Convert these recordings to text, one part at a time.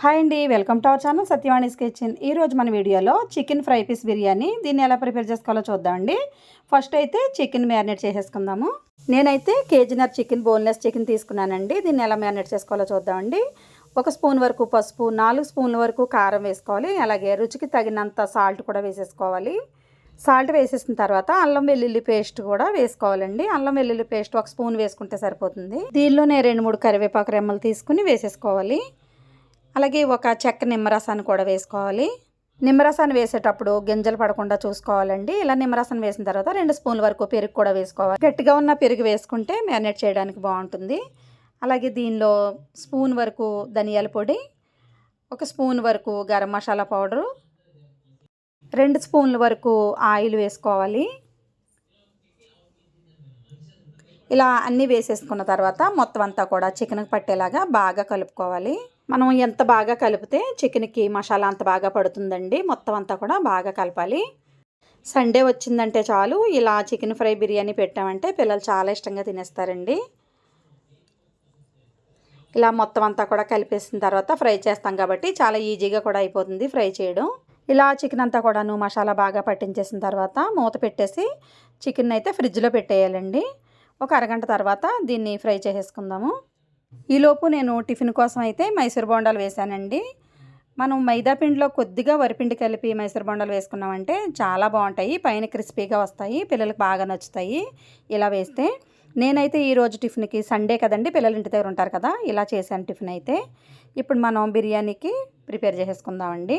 Hi అండి welcome to our channel Satyavani's kitchen. ఈరోజు మన వీడియోలో చికెన్ ఫ్రై పీస్ బిర్యానీ. దీన్ని ఎలా ప్రిపేర్ చేసుకోవాలో చూద్దామండి ఫస్ట్ అయితే చికెన్ మ్యారినేట్ చేసేసుకుందాము. నేనైతే కేజీనర్ చికెన్ బోన్లెస్ చికెన్ తీసుకున్నానండి. దీన్ని ఎలా మ్యారినేట్ చేసుకోవాలో చూద్దామండి ఒక స్పూన్ వరకు పసుపు నాలుగు స్పూన్ల వరకు కారం వేసుకోవాలి. అలాగే రుచికి తగినంత సాల్ట్ కూడా వేసేసుకోవాలి. సాల్ట్ వేసేసిన తర్వాత అల్లం వెల్లుల్లి పేస్ట్ కూడా వేసుకోవాలండి. అల్లం వెల్లుల్లి పేస్ట్ ఒక స్పూన్ వేసుకుంటే సరిపోతుంది. దీనిలోనే రెండు మూడు కరివేపాకు రెమ్మలు తీసుకుని వేసేసుకోవాలి. అలాగే ఒక చెక్క నిమ్మరసాన్ని కూడా వేసుకోవాలి. నిమ్మరసాన్ని వేసేటప్పుడు గింజలు పడకుండా చూసుకోవాలండి. ఇలా నిమ్మరసం వేసిన తర్వాత రెండు స్పూన్ల వరకు పెరుగు కూడా వేసుకోవాలి. గట్టిగా ఉన్న పెరుగు వేసుకుంటే మ్యారినేట్ చేయడానికి బాగుంటుంది. అలాగే దీనిలో స్పూన్ వరకు ధనియాల పొడి ఒక స్పూన్ వరకు గరం మసాలా పౌడరు రెండు స్పూన్ల వరకు ఆయిల్ వేసుకోవాలి. ఇలా అన్నీ వేసేసుకున్న తర్వాత మొత్తం అంతా కూడా చికెన్కి పట్టేలాగా బాగా కలుపుకోవాలి. మనం ఎంత బాగా కలిపితే చికెన్కి మసాలా అంత బాగా పడుతుందండి. మొత్తం అంతా కూడా బాగా కలపాలి. సండే వచ్చిందంటే చాలు. ఇలా చికెన్ ఫ్రై బిర్యానీ పెట్టామంటే పిల్లలు చాలా ఇష్టంగా తినేస్తారండి. ఇలా మొత్తం అంతా కూడా కలిపేసిన తర్వాత ఫ్రై చేస్తాం కాబట్టి చాలా ఈజీగా కూడా అయిపోతుంది ఫ్రై చేయడం. ఇలా చికెన్ అంతా కూడాను మసాలా బాగా పట్టించేసిన తర్వాత మూత పెట్టేసి చికెన్ అయితే ఫ్రిడ్జ్లో పెట్టేయాలండి. ఒక అరగంట తర్వాత దీన్ని ఫ్రై చేసేసుకుందాము. ఈలోపు నేను టిఫిన్ కోసం అయితే మైసూర్ బోండాలు వేసానండి మనం మైదాపిండిలో కొద్దిగా వరిపిండి కలిపి మైసూర్ బొండాలు వేసుకున్నామంటే చాలా బాగుంటాయి. పైన క్రిస్పీగా వస్తాయి పిల్లలకు బాగా నచ్చుతాయి. ఇలా వేస్తే నేనైతే ఈరోజు టిఫిన్కి సండే కదండి పిల్లలు ఇంటి దగ్గర ఉంటారు కదా ఇలా చేశాను టిఫిన్ అయితే. ఇప్పుడు మనం బిర్యానీకి ప్రిపేర్ చేసేసుకుందామండి.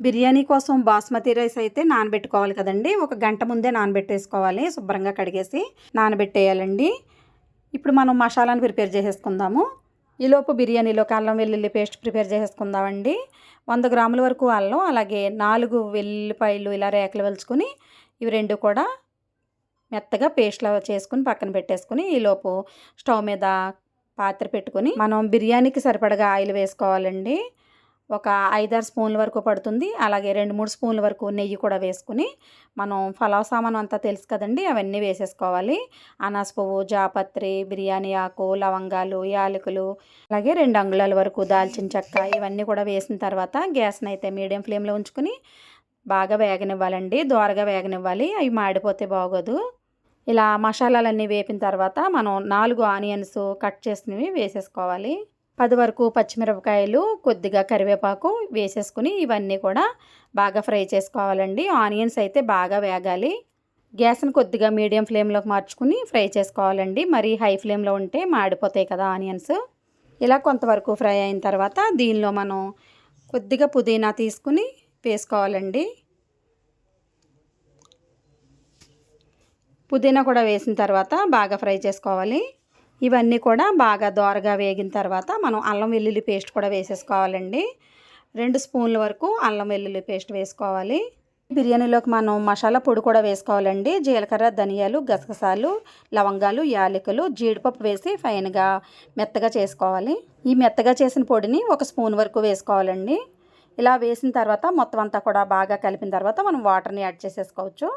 బిర్యానీ కోసం బాస్మతి రైస్ అయితే నానబెట్టుకోవాలి కదండి ఒక గంట ముందే నానబెట్టేసుకోవాలి శుభ్రంగా కడిగేసి నానబెట్టేయాలండి. ఇప్పుడు మనం మసాలాను ప్రిపేర్ చేసేసుకుందాము. ఈలోపు బిర్యానీలో అల్లం వెల్లుల్లి పేస్ట్ ప్రిపేర్ చేసేసుకుందామండి. వంద గ్రాముల వరకు అల్లం అలాగే నాలుగు వెల్లుల్లిపాయలు ఇలా రేకలు వెలుచుకొని ఇవి రెండు కూడా మెత్తగా పేస్ట్లా చేసుకుని పక్కన పెట్టేసుకుని ఈలోపు స్టవ్ మీద పాత్ర పెట్టుకొని మనం బిర్యానీకి సరిపడగా ఆయిల్ వేసుకోవాలండి. ఒక ఐదారు స్పూన్ల వరకు పడుతుంది. అలాగే రెండు మూడు స్పూన్ల వరకు నెయ్యి కూడా వేసుకుని మనం ఫలావ్ సామాన్ అంతా తెలుసు కదండి అవన్నీ వేసేసుకోవాలి. అనాస్ పువ్వు జాపత్రి బిర్యానీ ఆకు లవంగాలు యాలకులు అలాగే రెండు అంగుళాల వరకు దాల్చిన చెక్క ఇవన్నీ కూడా వేసిన తర్వాత గ్యాస్ని అయితే మీడియం ఫ్లేమ్లో ఉంచుకుని బాగా వేగనివ్వాలండి. దోరగా వేగనివ్వాలి. అవి మాడిపోతే బాగోదు. ఇలా మసాలాలన్నీ వేపిన తర్వాత మనం నాలుగు ఆనియన్స్ కట్ చేసినవి వేసేసుకోవాలి. పది వరకు పచ్చిమిరపకాయలు కొద్దిగా కరివేపాకు వేసేసుకుని ఇవన్నీ కూడా బాగా ఫ్రై చేసుకోవాలండి. ఆనియన్స్ అయితే బాగా వేగాలి. గ్యాస్ని కొద్దిగా మీడియం ఫ్లేమ్లోకి మార్చుకుని ఫ్రై చేసుకోవాలండి. మరి హై ఫ్లేమ్లో ఉంటే మాడిపోతాయి కదా ఆనియన్స్. ఇలా కొంతవరకు ఫ్రై అయిన తర్వాత దీనిలో మనం కొద్దిగా పుదీనా తీసుకుని వేసుకోవాలండి. పుదీనా కూడా వేసిన తర్వాత బాగా ఫ్రై చేసుకోవాలి. ఇవన్నీ కూడా బాగా దోరగా వేగిన తర్వాత మనం అల్లం వెల్లుల్లి పేస్ట్ కూడా వేసేసుకోవాలండి. రెండు స్పూన్ల వరకు అల్లం వెల్లుల్లి పేస్ట్ వేసుకోవాలి. బిర్యానీలోకి మనం మసాలా పొడి కూడా వేసుకోవాలండి. జీలకర్ర ధనియాలు గసగసాలు లవంగాలు యాలకులు జీడిపప్పు వేసి ఫైన్గా మెత్తగా చేసుకోవాలి. ఈ మెత్తగా చేసిన పొడిని ఒక స్పూన్ వరకు వేసుకోవాలండి. ఇలా వేసిన తర్వాత మొత్తం అంతా కూడా బాగా కలిపిన తర్వాత మనం వాటర్ని యాడ్ చేసేసుకోవచ్చు.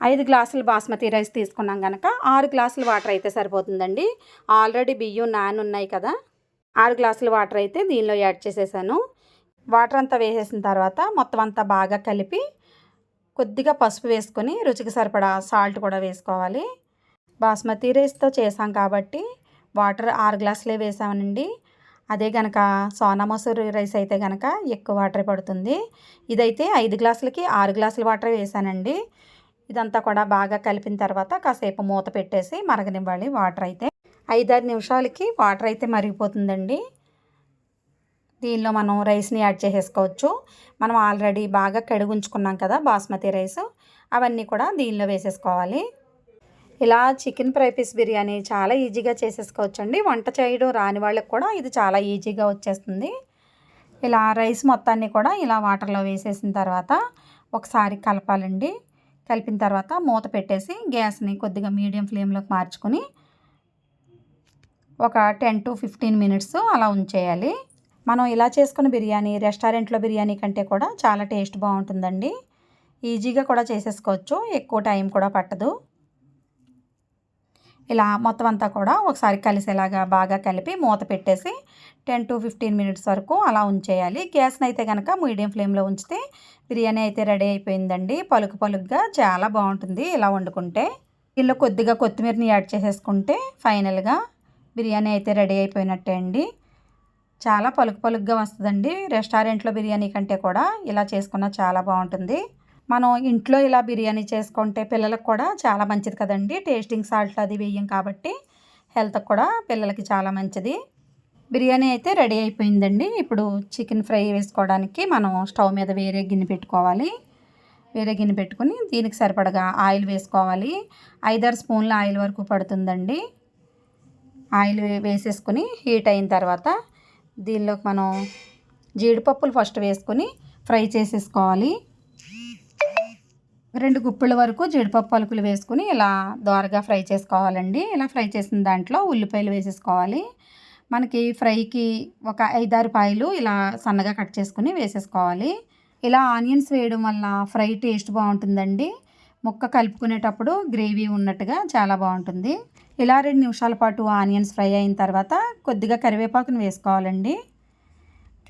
ఐదు గ్లాసులు బాస్మతి రైస్ తీసుకున్నాం కనుక ఆరు గ్లాసులు వాటర్ అయితే సరిపోతుందండి. ఆల్రెడీ బియ్యం నాన్ ఉన్నాయి కదా. ఆరు గ్లాసులు వాటర్ అయితే దీనిలో యాడ్ చేసేసాను. వాటర్ అంతా వేసేసిన తర్వాత మొత్తం అంతా బాగా కలిపి కొద్దిగా పసుపు వేసుకొని రుచికి సరిపడా సాల్ట్ కూడా వేసుకోవాలి. బాస్మతి రైస్తో చేసాం కాబట్టి వాటర్ ఆరు గ్లాసులే వేసామనండి. అదే కనుక సోనా మసూరి రైస్ అయితే కనుక ఎక్కువ వాటర్ పడుతుంది. ఇదైతే ఐదు గ్లాసులకి ఆరు గ్లాసుల వాటర్ వేసానండి. ఇదంతా కూడా బాగా కలిపిన తర్వాత కాసేపు మూత పెట్టేసి మరగనివ్వాలి వాటర్ అయితే. ఐదారు నిమిషాలకి వాటర్ అయితే మరిగిపోతుందండి. దీనిలో మనం రైస్ని యాడ్ చేసేసుకోవచ్చు. మనం ఆల్రెడీ బాగా కడుగుంచుకున్నాం కదా బాస్మతి రైస్. అవన్నీ కూడా దీనిలో వేసేసుకోవాలి. ఇలా చికెన్ ఫ్రై పీస్ బిర్యానీ చాలా ఈజీగా చేసేసుకోవచ్చు అండి వంట చేయడం రాని వాళ్ళకి కూడా ఇది చాలా ఈజీగా వచ్చేస్తుంది. ఇలా రైస్ మొత్తాన్ని కూడా ఇలా వాటర్లో వేసేసిన తర్వాత ఒకసారి కలపాలండి. కలిపిన తర్వాత మూత పెట్టేసి గ్యాస్ని కొద్దిగా మీడియం ఫ్లేమ్లోకి మార్చుకొని ఒక టెన్ టు ఫిఫ్టీన్ మినిట్స్ అలా ఉంచేయాలి. మనం ఇలా చేసుకున్న బిర్యానీ రెస్టారెంట్లో బిర్యానీ కంటే కూడా చాలా టేస్ట్ బాగుంటుందండి. ఈజీగా కూడా చేసేసుకోవచ్చు ఎక్కువ టైం కూడా పట్టదు. ఇలా మొత్తం అంతా కూడా ఒకసారి కలిసేలాగా బాగా కలిపి మూత పెట్టేసి టెన్ టు ఫిఫ్టీన్ మినిట్స్ వరకు అలా ఉంచేయాలి. గ్యాస్ని అయితే కనుక మీడియం ఫ్లేమ్లో ఉంచితే బిర్యానీ అయితే రెడీ అయిపోయిందండి. పలుకు పలుకుగా చాలా బాగుంటుంది ఇలా వండుకుంటే. దీనిలో కొద్దిగా కొత్తిమీరని యాడ్ చేసేసుకుంటే ఫైనల్గా బిర్యానీ అయితే రెడీ అయిపోయినట్టే అండి. చాలా పలుకు పలుకుగా వస్తుందండి. రెస్టారెంట్లో బిర్యానీ కంటే కూడా ఇలా చేసుకున్న చాలా బాగుంటుంది. మనం ఇంట్లో ఇలా బిర్యానీ చేసుకుంటే పిల్లలకు కూడా చాలా మంచిది కదండి. టేస్టింగ్ సాల్ట్ అది వేయం కాబట్టి హెల్త్కి కూడా పిల్లలకి చాలా మంచిది. బిర్యానీ అయితే రెడీ అయిపోయిందండి. ఇప్పుడు చికెన్ ఫ్రై వేసుకోవడానికి మనం స్టవ్ మీద వేరే గిన్నె పెట్టుకోవాలి. వేరే గిన్నె పెట్టుకుని దీనికి సరిపడగా ఆయిల్ వేసుకోవాలి. ఐదారు స్పూన్ల ఆయిల్ వరకు పడుతుందండి. ఆయిల్ వేసేసుకుని హీట్ అయిన తర్వాత దీనిలోకి మనం జీడిపప్పులు ఫస్ట్ వేసుకొని ఫ్రై చేసేసుకోవాలి. రెండు గుప్పిళ్ళ వరకు జీడిపప్పు పలుకులు వేసుకుని ఇలా దోరగా ఫ్రై చేసుకోవాలండి. ఇలా ఫ్రై చేసిన దాంట్లో ఉల్లిపాయలు వేసేసుకోవాలి. మనకి ఫ్రైకి ఒక ఐదారు పాయలు ఇలా సన్నగా కట్ చేసుకుని వేసేసుకోవాలి. ఇలా ఆనియన్స్ వేయడం వల్ల ఫ్రై టేస్ట్ బాగుంటుందండి. ముక్క కలుపుకునేటప్పుడు గ్రేవీ ఉన్నట్టుగా చాలా బాగుంటుంది. ఇలా రెండు నిమిషాల పాటు ఆనియన్స్ ఫ్రై అయిన తర్వాత కొద్దిగా కరివేపాకుని వేసుకోవాలండి.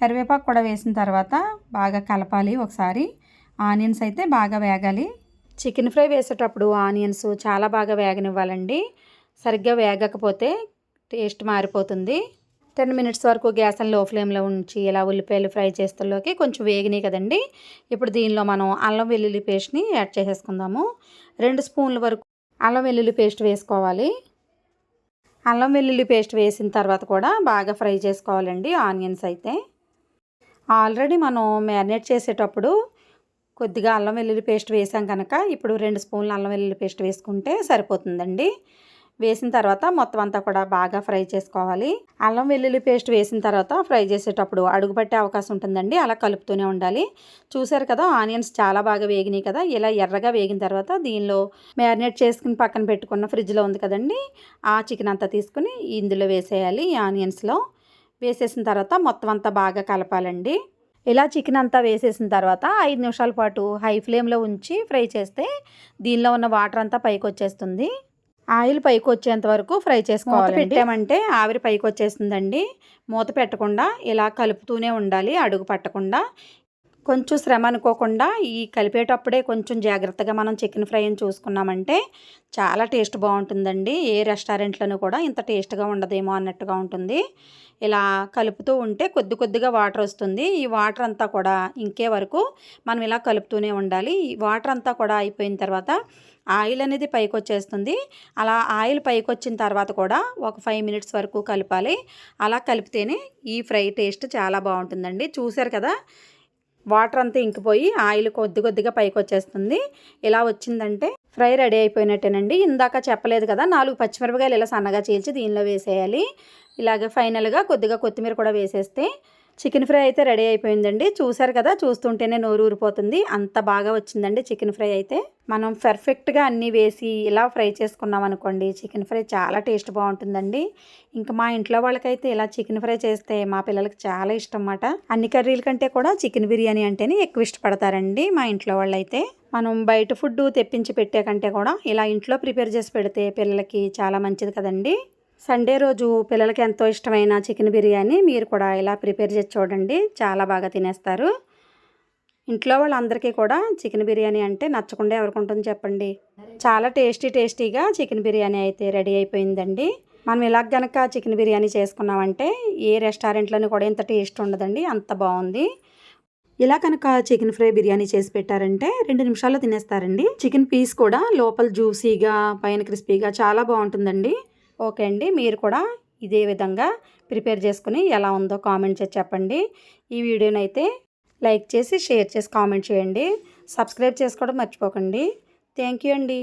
కరివేపాకు కూడా వేసిన తర్వాత బాగా కలపాలి ఒకసారి. ఆనియన్స్ అయితే బాగా వేగాలి. చికెన్ ఫ్రై వేసేటప్పుడు ఆనియన్స్ చాలా బాగా వేగనివ్వాలండి. సరిగ్గా వేగకపోతే టేస్ట్ మారిపోతుంది. టెన్ మినిట్స్ వరకు గ్యాస్ని లో ఫ్లేమ్లో ఉంచి ఇలా ఉల్లిపాయలు ఫ్రై చేస్తలోకి కొంచెం వేగినాయి కదండి. ఇప్పుడు దీనిలో మనం అల్లం వెల్లుల్లి పేస్ట్ని యాడ్ చేసేసుకుందాము. రెండు స్పూన్ల వరకు అల్లం వెల్లుల్లి పేస్ట్ వేసుకోవాలి. అల్లం వెల్లుల్లి పేస్ట్ వేసిన తర్వాత కూడా బాగా ఫ్రై చేసుకోవాలండి ఆనియన్స్ అయితే. ఆల్రెడీ మనం మ్యారినేట్ చేసేటప్పుడు కొద్దిగా అల్లం వెల్లుల్లి పేస్ట్ వేసాం కనుక ఇప్పుడు రెండు స్పూన్లు అల్లం వెల్లుల్లి పేస్ట్ వేసుకుంటే సరిపోతుందండి. వేసిన తర్వాత మొత్తం అంతా కూడా బాగా ఫ్రై చేసుకోవాలి. అల్లం వెల్లుల్లి పేస్ట్ వేసిన తర్వాత ఫ్రై చేసేటప్పుడు అడుగు పట్టే అవకాశం ఉంటుందండి. అలా కలుపుతూనే ఉండాలి. చూసారు కదా ఆనియన్స్ చాలా బాగా వేగినాయి కదా. ఇలా ఎర్రగా వేగిన తర్వాత దీనిలో మ్యారినేట్ చేసుకుని పక్కన పెట్టుకున్న ఫ్రిడ్జ్లో ఉంది కదండి ఆ చికెన్ అంతా తీసుకుని ఇందులో వేసేయాలి ఈ ఆనియన్స్లో. వేసేసిన తర్వాత మొత్తం అంతా బాగా కలపాలండి. ఇలా చికెన్ అంతా వేసేసిన తర్వాత ఐదు నిమిషాల పాటు హై ఫ్లేమ్లో ఉంచి ఫ్రై చేస్తే దీనిలో ఉన్న వాటర్ అంతా పైకి వచ్చేస్తుంది ఆయిల్ పైకి వచ్చేంత వరకు ఫ్రై చేసుకోవాలి పెట్టామంటే ఆవిరి పైకి వచ్చేస్తుందండి మూత పెట్టకుండా ఇలా కలుపుతూనే ఉండాలి అడుగు పట్టకుండా. కొంచెం శ్రమ అనుకోకుండా ఈ కలిపేటప్పుడే కొంచెం జాగ్రత్తగా మనం చికెన్ ఫ్రైని చూసుకున్నామంటే చాలా టేస్ట్ బాగుంటుందండి. ఏ రెస్టారెంట్లోనూ కూడా ఇంత టేస్ట్గా ఉండదేమో అన్నట్టుగా ఉంటుంది. ఇలా కలుపుతూ ఉంటే కొద్ది కొద్దిగా వాటర్ వస్తుంది. ఈ వాటర్ అంతా కూడా ఇంకే వరకు మనం ఇలా కలుపుతూనే ఉండాలి. ఈ వాటర్ అంతా కూడా అయిపోయిన తర్వాత ఆయిల్ అనేది పైకి వచ్చేస్తుంది. అలా ఆయిల్ పైకి వచ్చిన తర్వాత కూడా ఒక ఫైవ్ మినిట్స్ వరకు కలపాలి. అలా కలిపితేనే ఈ ఫ్రై టేస్ట్ చాలా బాగుంటుందండి. చూసారు కదా? వాటర్ అంతా ఇంకిపోయి ఆయిల్ కొద్ది కొద్దిగా పైకి వచ్చేస్తుంది. ఇలా వచ్చిందంటే ఫ్రై రెడీ అయిపోయినట్టేనండి. ఇందాక చెప్పలేదు కదా నాలుగు పచ్చిమిరపకాయలు ఇలా సన్నగా చీల్చి దీనిలో వేసేయాలి. ఇలాగే ఫైనల్గా కొద్దిగా కొత్తిమీర కూడా వేసేస్తే చికెన్ ఫ్రై అయితే రెడీ అయిపోయిందండి. చూసారు కదా చూస్తుంటేనే నోరు ఊరిపోతుంది. అంత బాగా వచ్చిందండి చికెన్ ఫ్రై అయితే. మనం పర్ఫెక్ట్గా అన్నీ వేసి ఇలా ఫ్రై చేసుకున్నాం అనుకోండి చికెన్ ఫ్రై చాలా టేస్ట్ బాగుంటుందండి. ఇంకా మా ఇంట్లో వాళ్ళకైతే ఇలా చికెన్ ఫ్రై చేస్తే మా పిల్లలకి చాలా ఇష్టం అన్నమాట అన్ని కర్రీల కంటే కూడా చికెన్ బిర్యానీ అంటేనే ఎక్కువ ఇష్టపడతారండి మా ఇంట్లో వాళ్ళైతే. మనం బయట ఫుడ్ తెప్పించి పెట్టే కంటే కూడా ఇలా ఇంట్లో ప్రిపేర్ చేసి పెడితే పిల్లలకి చాలా మంచిది కదండి. సండే రోజు పిల్లలకి ఎంతో ఇష్టమైన చికెన్ బిర్యానీ మీరు కూడా ఇలా ప్రిపేర్ చేసి చూడండి. చాలా బాగా తినేస్తారు. ఇంట్లో వాళ్ళందరికీ కూడా చికెన్ బిర్యానీ అంటే నచ్చకుండా ఎవరికి ఉంటుంది చెప్పండి. చాలా టేస్టీ టేస్టీగా చికెన్ బిర్యానీ అయితే రెడీ అయిపోయిందండి. మనం ఇలా గనక చికెన్ బిర్యానీ చేసుకున్నామంటే ఏ రెస్టారెంట్లోని కూడా ఇంత టేస్ట్ ఉండదండి. అంత బాగుంది. ఇలా కనుక చికెన్ ఫ్రై బిర్యానీ చేసి పెట్టారంటే రెండు నిమిషాల్లో తినేస్తారండి. చికెన్ పీస్ కూడా లోపల జ్యూసీగా పైన క్రిస్పీగా చాలా బాగుంటుందండి. ఓకే అండి. మీరు కూడా ఇదే విధంగా ప్రిపేర్ చేసుకుని ఎలా ఉందో కామెంట్ చేసి చెప్పండి. ఈ వీడియోని అయితే లైక్ చేసి షేర్ చేసి కామెంట్ చేయండి. సబ్స్క్రైబ్ చేసుకోవడం మర్చిపోకండి. థ్యాంక్ యూ అండి.